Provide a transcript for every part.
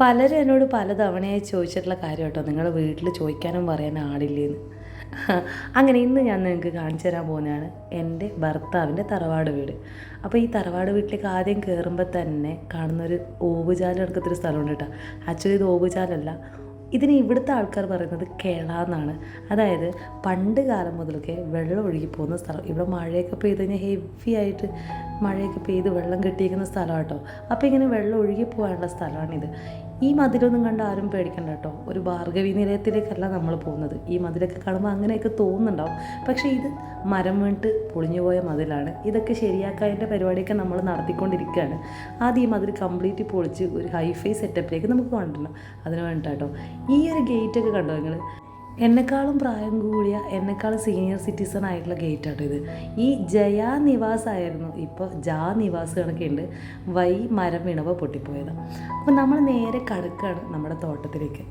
പലരും എന്നോട് പലതവണയായി ചോദിച്ചിട്ടുള്ള കാര്യം കേട്ടോ. നിങ്ങളുടെ വീട്ടിൽ ചോദിക്കാനും പറയാൻ ആളില്ലേന്ന്. അങ്ങനെ ഇന്ന് ഞാൻ നിങ്ങൾക്ക് കാണിച്ചു തരാൻ പോകുന്നതാണ് എന്റെ ഭർത്താവിന്റെ തറവാട് വീട്. അപ്പോൾ ഈ തറവാട് വീട്ടിലേക്ക് ആദ്യം കയറുമ്പോൾ തന്നെ കാണുന്നൊരു ഓവുചാൽ എടുക്കത്തൊരു സ്ഥലമുണ്ട് കേട്ടോ. ആക്ച്വലി ഇത് ഓവുചാലല്ല. ഇതിന് ഇവിടുത്തെ ആൾക്കാർ പറയുന്നത് കേള എന്നാണ്. അതായത് പണ്ട് കാലം മുതലൊക്കെ വെള്ളം ഒഴുകി പോകുന്ന സ്ഥലം. ഇവിടെ മഴയൊക്കെ പെയ്ത് കഴിഞ്ഞാൽ ഹെവി ആയിട്ട് മഴയൊക്കെ പെയ്ത് വെള്ളം കെട്ടിയിരിക്കുന്ന സ്ഥലം കേട്ടോ. അപ്പോൾ ഇങ്ങനെ വെള്ളം ഒഴുകി പോകാനുള്ള സ്ഥലമാണിത്. ഈ മതിലൊന്നും കണ്ട് ആരും പേടിക്കണ്ട കേട്ടോ. ഒരു ഭാർഗവി നിലയത്തിലേക്കല്ല നമ്മൾ പോകുന്നത്. ഈ മതിലൊക്കെ കാണുമ്പോൾ അങ്ങനെയൊക്കെ തോന്നുന്നുണ്ടാവും. പക്ഷേ ഇത് മരം വീണിട്ട് പൊളിഞ്ഞു പോയ മതിലാണ്. ഇതൊക്കെ ശരിയാക്കാതിന്റെ പരിപാടിയൊക്കെ നമ്മൾ നടത്തിക്കൊണ്ടിരിക്കുകയാണ്. ആദ്യം ഈ മതിൽ കംപ്ലീറ്റ് പൊളിച്ച് ഒരു ഹൈഫൈ സെറ്റപ്പിലേക്ക് നമുക്ക് കൊണ്ടുവരണം. അതിന് വേണ്ടിയിട്ടോ ഈ ഒരു ഗേറ്റൊക്കെ കണ്ടോ നിങ്ങൾ? എന്നെക്കാളും പ്രായം കൂടിയ എന്നെക്കാളും സീനിയർ സിറ്റിസൺ ആയിട്ടുള്ള ഗേറ്റ് ആട്ടോ ഇത്. ഈ ജയാ നിവാസ് ആയിരുന്നു ഇപ്പോൾ ജാ നിവാസ് കണക്കുണ്ട് വൈ മരം വീണപ്പോൾ പൊട്ടിപ്പോയത്. അപ്പോൾ നമ്മൾ നേരെ കടക്കാണ് നമ്മുടെ തോട്ടത്തിലേക്ക്.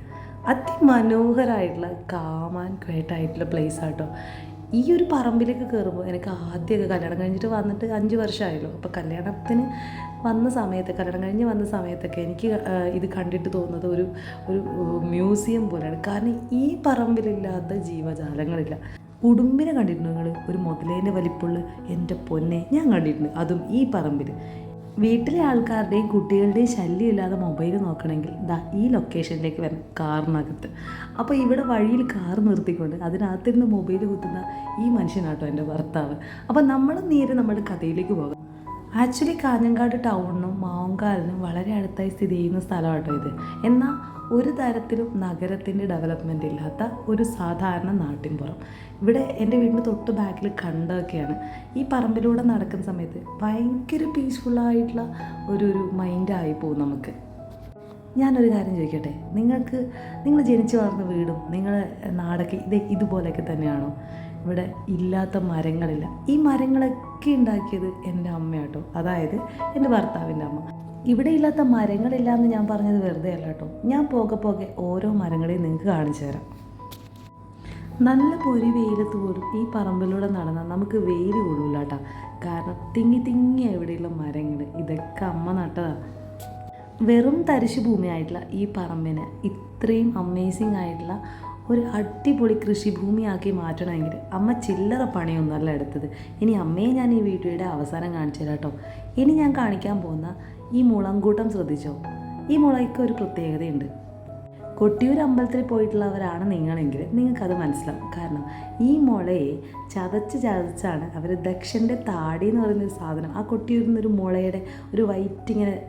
അതിമനോഹരമായിട്ടുള്ള കാമാൻ ക്വേറ്റായിട്ടുള്ള പ്ലേസ് ആട്ടോ. ഈ ഒരു പറമ്പിലേക്ക് കയറുമ്പോൾ എനിക്ക് ആദ്യമൊക്കെ കല്യാണം കഴിഞ്ഞിട്ട് വന്നിട്ട് അഞ്ച് വർഷമായല്ലോ. അപ്പോൾ കല്യാണത്തിന് വന്ന സമയത്ത് കല്യാണം കഴിഞ്ഞ് വന്ന സമയത്തൊക്കെ എനിക്ക് ഇത് കണ്ടിട്ട് തോന്നുന്നത് ഒരു ഒരു മ്യൂസിയം പോലെയാണ്. കാരണം ഈ പറമ്പിലില്ലാത്ത ജീവജാലങ്ങളില്ല. ഉടുമ്പിനെ കണ്ടിട്ടുണ്ട് നിങ്ങൾ ഒരു മുതലേന്റെ വലിപ്പുള്ള എന്റെ പൊന്നെ ഞാൻ കണ്ടിട്ടുണ്ട് അതും ഈ പറമ്പിൽ വീട്ടിലെ ആൾക്കാരുടെയും കുട്ടികളുടെയും ശല്യം ഇല്ലാതെ മൊബൈൽ നോക്കണമെങ്കിൽ ദാ ഈ ലൊക്കേഷനിലേക്ക് വരണം കാറിനകത്ത്. അപ്പോൾ ഇവിടെ വഴിയിൽ കാർ നിർത്തിക്കൊണ്ട് അതിനകത്തിരുന്ന് മൊബൈൽ കുത്തുന്ന ഈ മനുഷ്യനാട്ടോ എന്റെ ഭർത്താവ്. അപ്പോൾ നമ്മൾ നേരെ നമ്മുടെ കഥയിലേക്ക് പോകാം. ആക്ച്വലി കാഞ്ഞങ്കാട് ടൗണിനും മാവങ്കാലിനും വളരെ അടുത്തായി സ്ഥിതി ചെയ്യുന്ന സ്ഥലമാട്ടോ ഇത്. എന്നാൽ ഒരു തരത്തിലും നഗരത്തിന്റെ ഡെവലപ്മെന്റ് ഇല്ലാത്ത ഒരു സാധാരണ നാട്ടിൻപുറം. ഇവിടെ എന്റെ വീടിന് തൊട്ട് ബാക്കിൽ കണ്ടൊക്കെയാണ്. ഈ പറമ്പിലൂടെ നടക്കുന്ന സമയത്ത് ഭയങ്കര പീസ്ഫുള്ളായിട്ടുള്ള ഒരു ഒരു മൈൻഡായി പോകും നമുക്ക്. ഞാനൊരു കാര്യം ചോദിക്കട്ടെ? നിങ്ങൾക്ക് നിങ്ങൾ ജനിച്ചു വളർന്ന വീടും നിങ്ങളുടെ നാടൊക്കെ ഇത് ഇതുപോലെയൊക്കെ തന്നെയാണോ? ഇവിടെ ഇല്ലാത്ത മരങ്ങളില്ല. ഈ മരങ്ങളൊക്കെ ഉണ്ടാക്കിയത് എന്റെ അമ്മയാട്ടോ. അതായത് എന്റെ ഭർത്താവിന്റെ അമ്മ. ഇവിടെ ഇല്ലാത്ത മരങ്ങളില്ല എന്ന് ഞാൻ പറഞ്ഞത് വെറുതെ അല്ല കേട്ടോ. ഞാൻ പോകെ പോകെ ഓരോ മരങ്ങളെയും നിങ്ങൾക്ക് കാണിച്ചു തരാം. നല്ല പൊരി വെയിലത്ത് പോലും ഈ പറമ്പിലൂടെ നടന്നാൽ നമുക്ക് വെയിൽ കൊള്ളൂല കേട്ടോ. കാരണം തിങ്ങി തിങ്ങി ഇവിടെയുള്ള മരങ്ങൾ ഇതൊക്കെ അമ്മ നട്ടതാണ് വെറും തരിശു ഭൂമിയായിട്ടുള്ള ഈ പറമ്പിനെ ഇത്രയും അമേസിങ് ആയിട്ടുള്ള ഒരു അടിപൊളി കൃഷിഭൂമിയാക്കി മാറ്റണമെങ്കിൽ അമ്മ ചില്ലറ പണിയൊന്നുമല്ല എടുത്തത്. ഇനി അമ്മയെ ഞാൻ ഈ വീഡിയോയുടെ അവസാനം കാണിച്ചു തരാം കേട്ടോ. ഇനി ഞാൻ കാണിക്കാൻ പോകുന്ന ഈ മുളങ്കൂട്ടം ശ്രദ്ധിച്ചോ? ഈ മുളയ്ക്ക് ഒരു പ്രത്യേകതയുണ്ട്. കൊട്ടിയൂർ അമ്പലത്തിൽ പോയിട്ടുള്ളവരാണ് നിങ്ങളെങ്കിൽ നിങ്ങൾക്കത് മനസ്സിലാവും. കാരണം ഈ മുളയെ ചതച്ച് ചതച്ചാണ് അവർ ദക്ഷന്റെ താടി എന്ന് പറയുന്ന ഒരു സാധനം ആ കൊട്ടിയൂരിൽ നിന്നൊരു മുളയുടെ ഒരു വൈറ്റ് ഇങ്ങനെ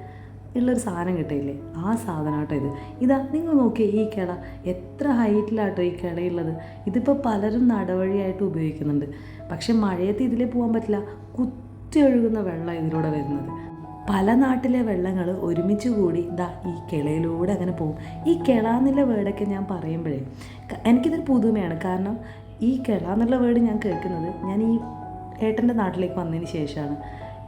ഉള്ളൊരു സാധനം കിട്ടിയില്ലേ? ആ സാധനമാട്ടോ ഇത്. ഇതാ നിങ്ങൾ നോക്കിയേ ഈ കിള എത്ര ഹൈറ്റിലാട്ടോ ഈ കിളയുള്ളത്. ഇതിപ്പോൾ പലരും നടവഴിയായിട്ട് ഉപയോഗിക്കുന്നുണ്ട്. പക്ഷെ മഴയത്ത് ഇതിലേ പോകാൻ പറ്റില്ല. കുത്തി ഒഴുകുന്ന വെള്ളം ഇതിലൂടെ വരുന്നത്. പല നാട്ടിലെ വെള്ളങ്ങൾ ഒരുമിച്ച് കൂടി ദാ ഈ കിളയിലൂടെ അങ്ങനെ പോകും ഈ കിള എന്നുള്ള വേർഡൊക്കെ ഞാൻ പറയുമ്പോഴേ എനിക്കിതൊരു പുതുമയാണ്. കാരണം ഈ കിള എന്നുള്ള വേർഡ് ഞാൻ കേൾക്കുന്നത് ഞാൻ ഈ ഏട്ടന്റെ നാട്ടിലേക്ക് വന്നതിന് ശേഷമാണ്.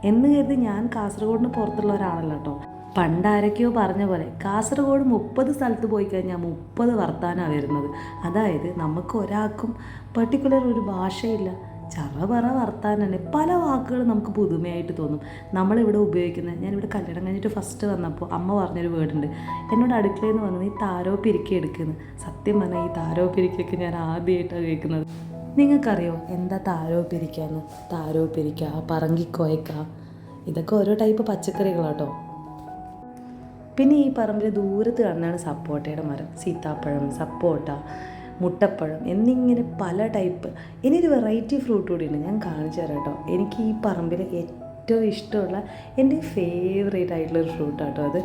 എന്ന് കരുതി ഞാൻ കാസർഗോഡിന് പുറത്തുള്ള ഒരാളല്ല കേട്ടോ. പണ്ട് ആരൊക്കെയോ പറഞ്ഞ പോലെ കാസർഗോഡ് മുപ്പത് സ്ഥലത്ത് പോയി കഴിഞ്ഞാൽ മുപ്പത് വർത്താനമാണ് വരുന്നത്. അതായത് നമുക്ക് ഒരാൾക്കും പെർട്ടിക്കുലർ ഒരു ഭാഷയില്ല. ചറപറ വർത്താനം തന്നെ പല വാക്കുകൾ നമുക്ക് പുതുമയായിട്ട് തോന്നും. നമ്മളിവിടെ ഉപയോഗിക്കുന്നത് ഞാനിവിടെ കല്യാണം കഴിഞ്ഞിട്ട് ഫസ്റ്റ് വന്നപ്പോൾ അമ്മ പറഞ്ഞൊരു വേർഡുണ്ട്. എന്നോട് അടുക്കളയിൽ നിന്ന് വന്നത് ഈ താരോ പിരിക്കി എടുക്കുന്നത് സത്യം പറഞ്ഞാൽ ഈ താരോ പിരിക്കൊക്കെ ഞാൻ ആദ്യമായിട്ടാണ് കേൾക്കുന്നത്. നിങ്ങൾക്കറിയോ എന്താ താരോ പിരിക്കാന്ന്? താരോ പിരിക്ക പറങ്കിക്കോയക്ക ഇതൊക്കെ ഓരോ ടൈപ്പ് പച്ചക്കറികളാട്ടോ. പിന്നെ ഈ പറമ്പിൽ ദൂരത്ത് കാണുന്നതാണ് സപ്പോട്ടയുടെ മരം. സീതാപ്പഴം സപ്പോട്ട മുട്ടപ്പഴം എന്നിങ്ങനെ പല ടൈപ്പ് ഇനിയൊരു വെറൈറ്റി ഫ്രൂട്ട് കൂടിയുണ്ട് ഞാൻ കാണിച്ചു തരാം കേട്ടോ. എനിക്ക് ഈ പറമ്പിൽ ഏറ്റവും ഇഷ്ടമുള്ള എന്റെ ഫേവറേറ്റ് ആയിട്ടുള്ള ഒരു കേട്ടോ അത്.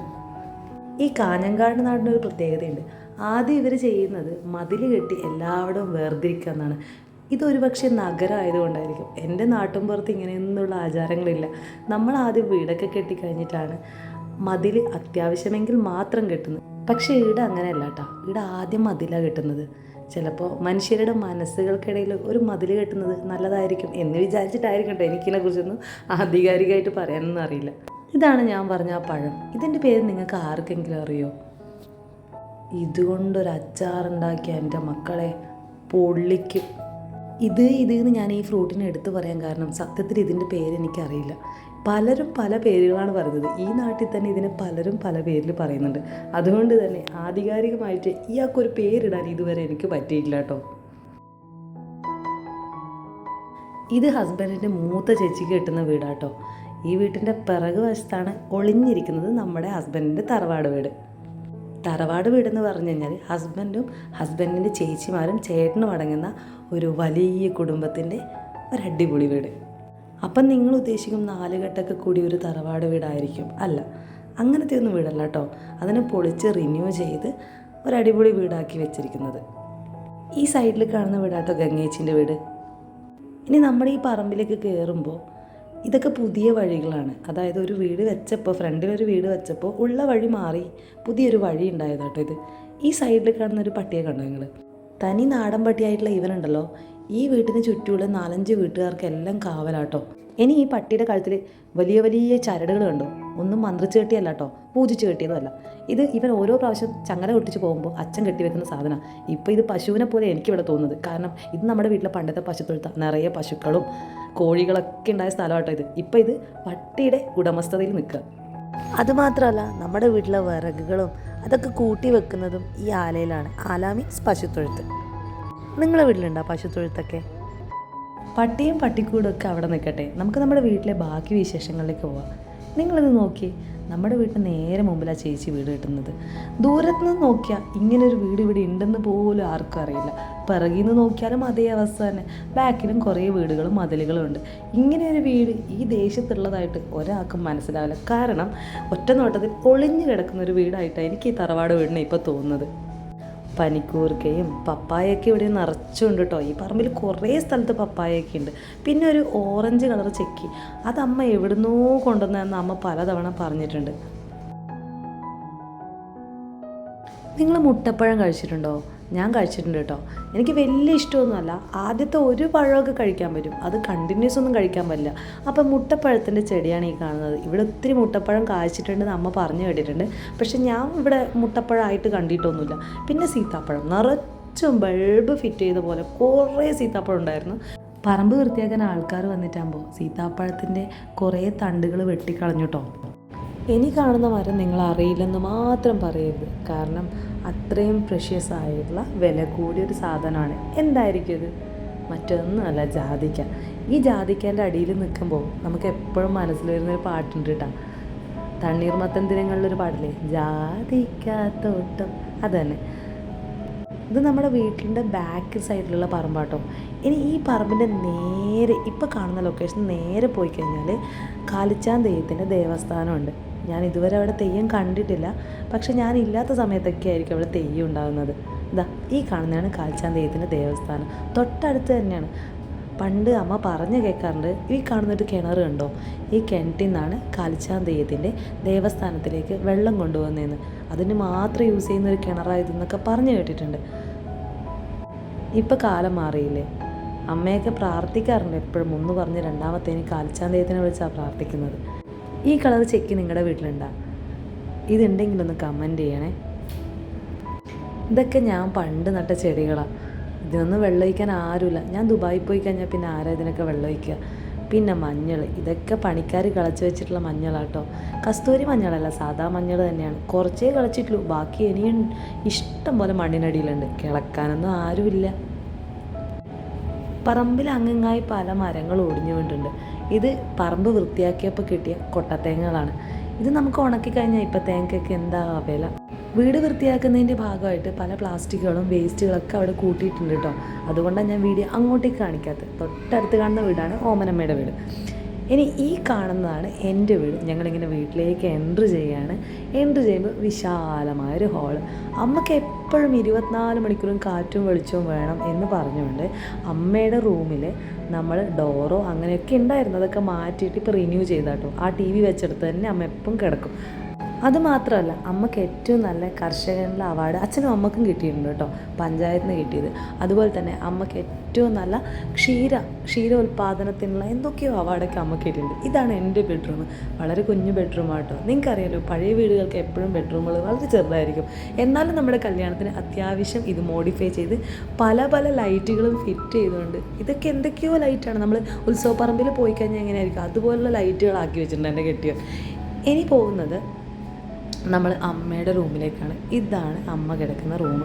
ഈ കാഞ്ഞങ്കാട് നാടിന് ഒരു പ്രത്യേകതയുണ്ട്. ആദ്യം ഇവർ ചെയ്യുന്നത് മതിൽ കെട്ടി എല്ലാവരും വേർതിരിക്കുക എന്നാണ്. ഇതൊരു പക്ഷേ നഗരമായതുകൊണ്ടായിരിക്കും എന്റെ നാട്ടിൻപുറത്ത് ഇങ്ങനെയൊന്നുള്ള ആചാരങ്ങളില്ല. നമ്മൾ ആദ്യം വീടൊക്കെ കെട്ടിക്കഴിഞ്ഞിട്ടാണ് മതിൽ അത്യാവശ്യമെങ്കിൽ മാത്രം കെട്ടുന്നത്. പക്ഷേ ഇവിടെ അങ്ങനെയല്ല കേട്ടോ. ഇവിടെ ആദ്യം മതിലാണ് കെട്ടുന്നത്. ചിലപ്പോൾ മനുഷ്യരുടെ മനസ്സുകൾക്കിടയിൽ ഒരു മതിൽ കെട്ടുന്നത് നല്ലതായിരിക്കും എന്ന് വിചാരിച്ചിട്ടായിരിക്കും കേട്ടോ എനിക്കിതിനെക്കുറിച്ചൊന്നും ആധികാരികമായിട്ട് പറയാനൊന്നും അറിയില്ല. ഇതാണ് ഞാൻ പറഞ്ഞ ആ പഴം. ഇതിന്റെ പേര് നിങ്ങൾക്ക് ആർക്കെങ്കിലും അറിയോ? ഇതുകൊണ്ടൊരു അച്ചാറുണ്ടാക്കിയ എന്റെ മക്കളെ പൊള്ളിക്കും. ഇത് ഇതിൽ നിന്ന് ഞാൻ ഈ ഫ്രൂട്ടിനെ എടുത്തു പറയാൻ കാരണം സത്യത്തിൽ ഇതിന്റെ പേര് എനിക്കറിയില്ല. പലരും പല പേരുകളാണ് പറയുന്നത്. ഈ നാട്ടിൽ തന്നെ ഇതിനെ പലരും പല പേരിൽ പറയുന്നുണ്ട്. അതുകൊണ്ട് തന്നെ ആധികാരികമായിട്ട് ഇയാൾക്കൊരു പേരിടാൻ ഇതുവരെ എനിക്ക് പറ്റിയിട്ടില്ല കേട്ടോ. ഇത് ഹസ്ബൻഡിന്റെ മൂത്ത ചേച്ചിക്ക് കിട്ടുന്ന വീടാട്ടോ ഈ വീട്ടിന്റെ പിറകു വശത്താണ് ഒളിഞ്ഞിരിക്കുന്നത് നമ്മുടെ ഹസ്ബൻഡിന്റെ തറവാട് വീട്. തറവാട് വീടെന്ന് പറഞ്ഞു കഴിഞ്ഞാൽ ഹസ്ബൻഡും ഹസ്ബൻഡിന്റെ ചേച്ചിമാരും ചേട്ടനും അടങ്ങുന്ന ഒരു വലിയ കുടുംബത്തിന്റെ ഒരു അടിപൊളി വീട്. അപ്പം നിങ്ങൾ ഉദ്ദേശിക്കും നാലുകെട്ടൊക്കെ കൂടി ഒരു തറവാട് വീടായിരിക്കും. അല്ല അങ്ങനത്തെ ഒന്നും വീടല്ല കേട്ടോ. അതിനെ പൊളിച്ച് റിന്യൂ ചെയ്ത് ഒരു അടിപൊളി വീടാക്കി വെച്ചിരിക്കുന്നത്. ഈ സൈഡിൽ കാണുന്ന വീടാട്ടോ ഗംഗേച്ചിന്റെ വീട്. ഇനി നമ്മുടെ ഈ പറമ്പിലേക്ക് കയറുമ്പോൾ ഇതൊക്കെ പുതിയ വഴികളാണ്. അതായത് ഒരു വീട് വെച്ചപ്പോൾ ഫ്രണ്ടിലൊരു വീട് വെച്ചപ്പോൾ ഉള്ള വഴി മാറി പുതിയൊരു വഴി ഉണ്ടായത് കേട്ടോ ഇത്. ഈ സൈഡിൽ കാണുന്ന ഒരു പട്ടിയെ കണ്ടോ നിങ്ങൾ തനി നാടൻ പട്ടിയായിട്ടുള്ള ഇവനുണ്ടല്ലോ ഈ വീട്ടിന് ചുറ്റുമുള്ള നാലഞ്ച് വീട്ടുകാർക്കെല്ലാം കാവലാട്ടോ. ഇനി ഈ പട്ടിയുടെ കഴുത്തിൽ വലിയ വലിയ ചരടുകൾ കണ്ടോ? ഒന്നും മന്ത്രിച്ച് കെട്ടിയല്ല കേട്ടോ പൂജിച്ച് കെട്ടിയതുമല്ല ഇത് ഇവൻ ഓരോ പ്രാവശ്യം ചങ്ങല പൊട്ടിച്ച് പോകുമ്പോൾ അച്ഛൻ കെട്ടിവെക്കുന്ന സാധനം. ഇപ്പോൾ ഇത് പശുവിനെ പോലെ എനിക്കിവിടെ തോന്നുന്നത്. കാരണം ഇത് നമ്മുടെ വീട്ടിലെ പണ്ടത്തെ പശുത്തൊഴുത്ത. നിറയെ പശുക്കളും കോഴികളൊക്കെ ഉണ്ടായ സ്ഥലമാട്ടോ ഇത്. ഇപ്പോൾ ഇത് പട്ടിയുടെ ഉടമസ്ഥതയിൽ നിൽക്കുക. അതുമാത്രമല്ല നമ്മുടെ വീട്ടിലെ വിറകുകളും അതൊക്കെ കൂട്ടി വെക്കുന്നതും ഈ ആലയിലാണ്. ആല മീൻസ് പശുത്തൊഴുത്ത്. നിങ്ങളെ വീട്ടിലുണ്ടോ പശുത്തൊഴുത്തൊക്കെ? പട്ടിയും പട്ടിക്കൂടൊക്കെ അവിടെ നിൽക്കട്ടെ. നമുക്ക് നമ്മുടെ വീട്ടിലെ ബാക്കി വിശേഷങ്ങളിലേക്ക് പോവാം. നിങ്ങളിത് നോക്കി നമ്മുടെ വീട്ടിന് നേരെ മുമ്പിലാണ് ചേച്ചി വീട് കിട്ടുന്നത്. ദൂരത്ത് നിന്ന് നോക്കിയാൽ ഇങ്ങനൊരു വീട് ഇവിടെ ഉണ്ടെന്ന് പോലും ആർക്കും അറിയില്ല. പിറകിൽ നിന്ന് നോക്കിയാലും അതേ അവസ്ഥ തന്നെ. ബാക്കിലും കുറേ വീടുകളും മതിലുകളും ഉണ്ട്. ഇങ്ങനെ ഒരു വീട് ഈ ദേശത്തുള്ളതായിട്ട് ഒരാൾക്കും മനസ്സിലാവില്ല. കാരണം ഒറ്റ നോട്ടത്തിൽ ഒളിഞ്ഞു കിടക്കുന്ന ഒരു വീടായിട്ടാണ് എനിക്ക് ഈ തറവാട് വീടിനെ ഇപ്പോൾ തോന്നുന്നത്. പനിക്കൂർക്കയും പപ്പായൊക്കെ ഇവിടെ നിറച്ചുണ്ട് കേട്ടോ. ഈ പറമ്പിൽ കുറേ സ്ഥലത്ത് പപ്പായൊക്കെ ഉണ്ട്. പിന്നെ ഒരു ഓറഞ്ച് കളർ ചെക്കി. അത് അമ്മ എവിടുന്നോ കൊണ്ടുവന്നതെന്ന് അമ്മ പലതവണ പറഞ്ഞിട്ടുണ്ട്. നിങ്ങൾ മുട്ടപ്പഴം കഴിച്ചിട്ടുണ്ടോ? ഞാൻ കഴിച്ചിട്ടുണ്ട് കേട്ടോ. എനിക്ക് വലിയ ഇഷ്ടമൊന്നുമല്ല. ആദ്യത്തെ ഒരു പഴമൊക്കെ കഴിക്കാൻ പറ്റും. അത് കണ്ടിന്യൂസ് ഒന്നും കഴിക്കാൻ പറ്റില്ല. അപ്പം മുട്ടപ്പഴത്തിന്റെ ചെടിയാണ് ഈ കാണുന്നത്. ഇവിടെ ഒത്തിരി മുട്ടപ്പഴം കായ്ച്ചിട്ടുണ്ട് അമ്മ പറഞ്ഞു കേട്ടിട്ടുണ്ട്. പക്ഷെ ഞാൻ ഇവിടെ മുട്ടപ്പഴമായിട്ട് കണ്ടിട്ടൊന്നുമില്ല. പിന്നെ സീതാപ്പഴം. നിറച്ചും ബൾബ് ഫിറ്റ് ചെയ്ത പോലെ കുറേ സീതാപ്പഴം ഉണ്ടായിരുന്നു. പറമ്പ് വൃത്തിയാക്കാൻ ആൾക്കാർ വന്നിട്ടാകുമ്പോൾ സീതാപ്പഴത്തിന്റെ കുറേ തണ്ടുകൾ വെട്ടിക്കളഞ്ഞു കേട്ടോ. ഇനി കാണുന്ന മരം നിങ്ങൾ അറിയില്ലെന്ന് മാത്രം പറയരുത്. കാരണം അത്രയും പ്രഷ്യസ് ആയിട്ടുള്ള വില കൂടിയൊരു സാധനമാണ്. എന്തായിരിക്കും ഇത്? മറ്റൊന്നുമല്ല ജാതിക്ക. ഈ ജാതിക്കേന്റെ അടിയിൽ നിൽക്കുമ്പോൾ നമുക്ക് എപ്പോഴും മനസ്സിൽ വരുന്നൊരു പാട്ടുണ്ട് കേട്ടോ. തണ്ണീർമത്തൻ ദിനങ്ങളിലൊരു പാടില്ലേ ജാതിക്കാത്തോട്ടം അത് തന്നെ ഇത് നമ്മുടെ വീട്ടിന്റെ ബാക്ക് സൈഡിലുള്ള പറമ്പാട്ടോ ഇനി ഈ പറമ്പിന്റെ നേരെ ഇപ്പോൾ കാണുന്ന ലൊക്കേഷൻ നേരെ പോയി കഴിഞ്ഞാൽ കാലിച്ചാൻ ദൈവത്തിന്റെ ദേവസ്ഥാനമുണ്ട്. ഞാൻ ഇതുവരെ അവിടെ തെയ്യം കണ്ടിട്ടില്ല. പക്ഷെ ഞാൻ ഇല്ലാത്ത സമയത്തൊക്കെ ആയിരിക്കും അവിടെ തെയ്യം ഉണ്ടാകുന്നത്. ഇതാ ഈ കാണുന്നതാണ് കാൽച്ചാൻ തെയ്യത്തിന്റെ ദേവസ്ഥാനം. തൊട്ടടുത്ത് തന്നെയാണ്. പണ്ട് അമ്മ പറഞ്ഞു കേൾക്കാറുണ്ട് ഈ കാണുന്നൊരു കിണർ കണ്ടോ? ഈ കിണറ്റിൽ നിന്നാണ് കാലിച്ചാൻ തെയ്യത്തിന്റെ ദേവസ്ഥാനത്തിലേക്ക് വെള്ളം കൊണ്ടുവന്നതെന്ന്. അതിന് മാത്രം യൂസ് ചെയ്യുന്ന ഒരു കിണറായതെന്നൊക്കെ പറഞ്ഞു കേട്ടിട്ടുണ്ട്. ഇപ്പം കാലം മാറിയില്ലേ? അമ്മയൊക്കെ പ്രാർത്ഥിക്കാറുണ്ട് എപ്പോഴും ഒന്ന് പറഞ്ഞ് രണ്ടാമത്തേന് കാലിച്ചാൻ തെയ്യത്തിനെ വിളിച്ചാണ് പ്രാർത്ഥിക്കുന്നത്. ഈ കളർ ചെക്ക് നിങ്ങളുടെ വീട്ടിലുണ്ടോ? ഇതുണ്ടെങ്കിലൊന്ന് കമന്റ് ചെയ്യണേ. ഇതൊക്കെ ഞാൻ പണ്ട് നട്ട ചെടികളാണ് ഇതിനൊന്നും വെള്ളമൊഴിക്കാൻ ആരുമില്ല ഞാൻ ദുബായിൽ പോയി കഴിഞ്ഞാൽ പിന്നെ ആരാ ഇതിനൊക്കെ വെള്ളമൊഴിക്കുക പിന്നെ മഞ്ഞൾ ഇതൊക്കെ പണിക്കാർ കളച്ച് വെച്ചിട്ടുള്ള മഞ്ഞളാണ് മഞ്ഞളാട്ടോ. കസ്തൂരി മഞ്ഞളല്ല സാധാ മഞ്ഞൾ തന്നെയാണ്. കുറച്ചേ കളച്ചിട്ടുള്ളൂ. ബാക്കി ഇനിയും ഇഷ്ടം പോലെ മണ്ണിനടിയിലുണ്ട്. കിളക്കാനൊന്നും ആരുമില്ല. പറമ്പിൽ അങ്ങങ്ങായി പല മരങ്ങൾ ഒടിഞ്ഞു വീണിട്ടുണ്ട്. ഇത് പറമ്പ് വൃത്തിയാക്കിയപ്പോൾ കിട്ടിയ കൊട്ടത്തേങ്ങകളാണ്. ഇത് നമുക്ക് ഉണക്കി കഴിഞ്ഞാൽ ഇപ്പം തേങ്ങയ്ക്ക് എന്താ വില? വീട് വൃത്തിയാക്കുന്നതിന്റെ ഭാഗമായിട്ട് പല പ്ലാസ്റ്റിക്കുകളും വേസ്റ്റുകളൊക്കെ അവിടെ കൂട്ടിയിട്ടുണ്ട് കേട്ടോ അതുകൊണ്ടാണ് ഞാൻ വീഡിയോ അങ്ങോട്ടേക്ക് കാണിക്കാത്തത്. തൊട്ടടുത്ത് കാണുന്ന വീടാണ് ഓമനമ്മയുടെ വീട്. ഇനി ഈ കാണുന്നതാണ് എന്റെ വീട്. ഞങ്ങളിങ്ങനെ വീട്ടിലേക്ക് എൻട്രി ചെയ്യാണ്. എൻട്രി ചെയ്യുമ്പോൾ വിശാലമായൊരു ഹാൾ. അമ്മയ്ക്ക് എപ്പോഴും ഇരുപത്തിനാല് മണിക്കൂറും കാറ്റും വെളിച്ചവും വേണം എന്ന് പറഞ്ഞുകൊണ്ട് അമ്മയുടെ റൂമിൽ നമ്മൾ ഡോറോ അങ്ങനെയൊക്കെ ഉണ്ടായിരുന്നു. അതൊക്കെ മാറ്റിയിട്ട് ഇപ്പോൾ റിന്യൂ ചെയ്താട്ടോ. ആ ടി വി വെച്ചെടുത്ത് തന്നെ അമ്മ എപ്പം കിടക്കും. അതുമാത്രമല്ല അമ്മയ്ക്ക് ഏറ്റവും നല്ല കർഷകനുള്ള അവാർഡ് അച്ഛനും അമ്മക്കും കിട്ടിയിട്ടുണ്ട് കേട്ടോ പഞ്ചായത്തിൽ നിന്ന് കിട്ടിയത്. അതുപോലെ തന്നെ അമ്മയ്ക്ക് ഏറ്റവും നല്ല ക്ഷീര ക്ഷീര ഉൽപ്പാദനത്തിനുള്ള എന്തൊക്കെയോ അവാർഡൊക്കെ അമ്മയ്ക്ക് കിട്ടിയിട്ടുണ്ട്. ഇതാണ് എന്റെ ബെഡ്റൂം വളരെ കുഞ്ഞു ബെഡ്റൂമാട്ടോ നിങ്ങൾക്കറിയാലോ പഴയ വീടുകൾക്ക് എപ്പോഴും ബെഡ്റൂമുകൾ വളരെ ചെറുതായിരിക്കും. എന്നാലും നമ്മുടെ കല്യാണത്തിന് അത്യാവശ്യം ഇത് മോഡിഫൈ ചെയ്ത് പല പല ലൈറ്റുകളും ഫിറ്റ് ചെയ്തുകൊണ്ട് ഇതൊക്കെ എന്തൊക്കെയോ ലൈറ്റാണ് നമ്മൾ ഉത്സവപ്പറമ്പിൽ പോയി കഴിഞ്ഞാൽ എങ്ങനെയായിരിക്കും? അതുപോലുള്ള ലൈറ്റുകളാക്കി വെച്ചിട്ടുണ്ട് എന്റെ കെട്ടിയോ ഇനി പോകുന്നത് നമ്മൾ അമ്മയുടെ റൂമിലേക്കാണ്. ഇതാണ് അമ്മ കിടക്കുന്ന റൂം.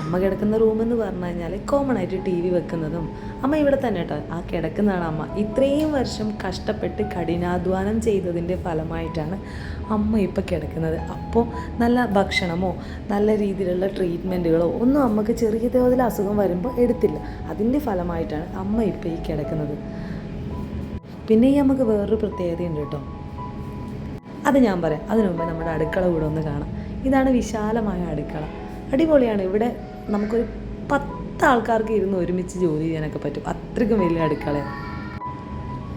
അമ്മ കിടക്കുന്ന റൂം എന്ന് പറഞ്ഞു കഴിഞ്ഞാൽ കോമൺ ആയിട്ട് ടി വി വെക്കുന്നതും അമ്മ ഇവിടെ തന്നെ കേട്ടോ ആ കിടക്കുന്നതാണ് അമ്മ. ഇത്രയും വർഷം കഷ്ടപ്പെട്ട് കഠിനാധ്വാനം ചെയ്തതിന്റെ ഫലമായിട്ടാണ് അമ്മ ഇപ്പോൾ കിടക്കുന്നത്. അപ്പോൾ നല്ല ഭക്ഷണമോ നല്ല രീതിയിലുള്ള ട്രീറ്റ്മെന്റുകളോ ഒന്നും അമ്മയ്ക്ക് ചെറിയ തോതിൽ അസുഖം വരുമ്പോൾ എടുത്തില്ല. അതിന്റെ ഫലമായിട്ടാണ് അമ്മ ഇപ്പോൾ ഈ കിടക്കുന്നത്. പിന്നെ ഈ നമുക്ക് വേറൊരു പ്രത്യേകതയുണ്ട് കേട്ടോ അത് ഞാൻ പറയാം. അതിനു മുമ്പ് നമ്മുടെ അടുക്കള കൂടെ ഒന്ന് കാണാം. ഇതാണ് വിശാലമായ അടുക്കള. അടിപൊളിയാണ്. ഇവിടെ നമുക്കൊരു പത്ത് ആൾക്കാർക്ക് ഇരുന്ന് ഒരുമിച്ച് ജോലി ചെയ്യാനൊക്കെ പറ്റും. അത്രയ്ക്കും വലിയ അടുക്കളയാണ്.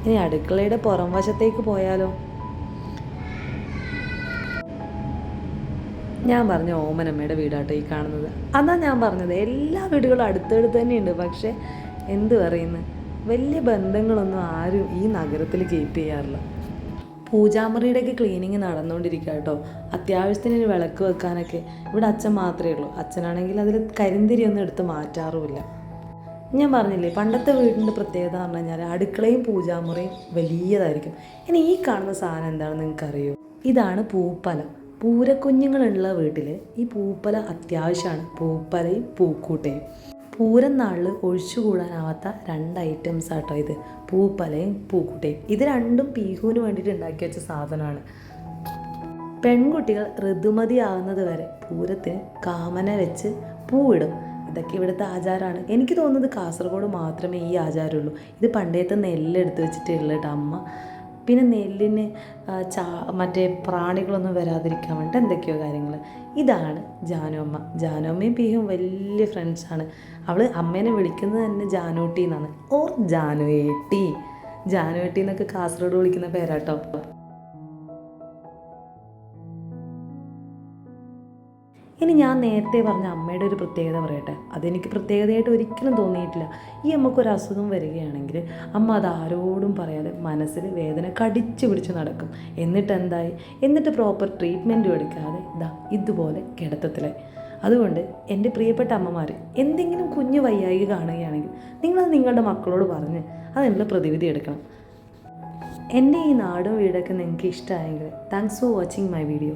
ഇനി അടുക്കളയുടെ പുറം വശത്തേക്ക് പോയാലോ? ഞാൻ പറഞ്ഞ ഓമനമ്മയുടെ വീടാട്ടോ ഈ കാണുന്നത്. അതാ ഞാൻ പറഞ്ഞത്. എല്ലാ വീടുകളും അടുത്തടുത്ത് തന്നെയുണ്ട്. പക്ഷേ എന്ത് പറയുന്നു? വലിയ ബന്ധങ്ങളൊന്നും ആരും ഈ നഗരത്തിൽ കീപ്പ് ചെയ്യാറില്ല. പൂജാമുറിയുടെയൊക്കെ ക്ലീനിങ് നടന്നുകൊണ്ടിരിക്കുക കേട്ടോ. അത്യാവശ്യത്തിന് ഒരു വിളക്ക് വെക്കാനൊക്കെ. ഇവിടെ അച്ഛൻ മാത്രമേ ഉള്ളൂ. അച്ഛനാണെങ്കിൽ അതിൽ കരിന്തിരി ഒന്നും എടുത്ത് മാറ്റാറുമില്ല. ഞാൻ പറഞ്ഞില്ലേ പണ്ടത്തെ വീടിന്റെ പ്രത്യേകത എന്ന് പറഞ്ഞു കഴിഞ്ഞാൽ അടുക്കളയും പൂജാമുറിയും വലിയതായിരിക്കും. ഇനി ഈ കാണുന്ന സാധനം എന്താണെന്ന് നിങ്ങൾക്കറിയോ? ഇതാണ് പൂപ്പല. പൂരക്കുഞ്ഞുങ്ങളുള്ള വീട്ടിൽ ഈ പൂപ്പല അത്യാവശ്യമാണ്. പൂപ്പലയും പൂക്കൂട്ടയും. പൂരം നാളിൽ ഒഴിച്ചുകൂടാനാവാത്ത രണ്ട് ഐറ്റംസ് ആട്ടോ ഇത്. പൂപ്പലയും പൂക്കുട്ടയും. ഇത് രണ്ടും പീഹുവിന് വേണ്ടിയിട്ട് ഉണ്ടാക്കി വെച്ച സാധനമാണ്. പെൺകുട്ടികൾ ഋതുമതിയാവുന്നത് വരെ പൂരത്തിന് കാമന വെച്ച് പൂവിടും. ഇതൊക്കെ ഇവിടുത്തെ ആചാരമാണ്. എനിക്ക് തോന്നുന്നത് കാസർഗോഡ് മാത്രമേ ഈ ആചാരമുള്ളൂ. ഇത് പണ്ടേത്തെ നെല്ലെടുത്ത് വെച്ചിട്ടുള്ള കേട്ടോ അമ്മ. പിന്നെ നെല്ലിന് ചാ മറ്റേ പ്രാണികളൊന്നും വരാതിരിക്കാൻ വേണ്ടി എന്തൊക്കെയോ കാര്യങ്ങൾ ഇതാണ് ജാനോമ്മ ജാനോമ്മയും പീഹും വലിയ ഫ്രണ്ട്സാണ് അവൾ അമ്മേനെ വിളിക്കുന്നത് തന്നെ ജാനൂട്ടി എന്നാണ് ഓർ ജാനുവേട്ടി. ജാനുവേട്ടി എന്നൊക്കെ കാസർഗോഡ് വിളിക്കുന്ന പേരാട്ടോ. ഇനി ഞാൻ നേരത്തെ പറഞ്ഞ അമ്മയുടെ ഒരു പ്രത്യേകത പറയട്ടെ. അതെനിക്ക് പ്രത്യേകതയായിട്ട് ഒരിക്കലും തോന്നിയിട്ടില്ല. ഈ അമ്മക്കൊരു അസുഖം വരികയാണെങ്കിൽ അമ്മ അത് ആരോടും പറയാതെ മനസ്സിൽ വേദന കടിച്ചു പിടിച്ച് നടക്കും. എന്നിട്ട് എന്തായി? എന്നിട്ട് പ്രോപ്പർ ട്രീറ്റ്മെന്റും എടുക്കാതെ ഇതാ ഇതുപോലെ കിടത്തത്തിലായി. അതുകൊണ്ട് എന്റെ പ്രിയപ്പെട്ട അമ്മമാർ എന്തെങ്കിലും കുഞ്ഞു വയ്യായിക കാണുകയാണെങ്കിൽ നിങ്ങളത് നിങ്ങളുടെ മക്കളോട് പറഞ്ഞ് അതിനുള്ള പ്രതിവിധി എടുക്കണം. എന്റെ ഈ നാടും വീടൊക്കെ നിങ്ങൾക്ക് ഇഷ്ടമായെങ്കിൽ thanks for watching my video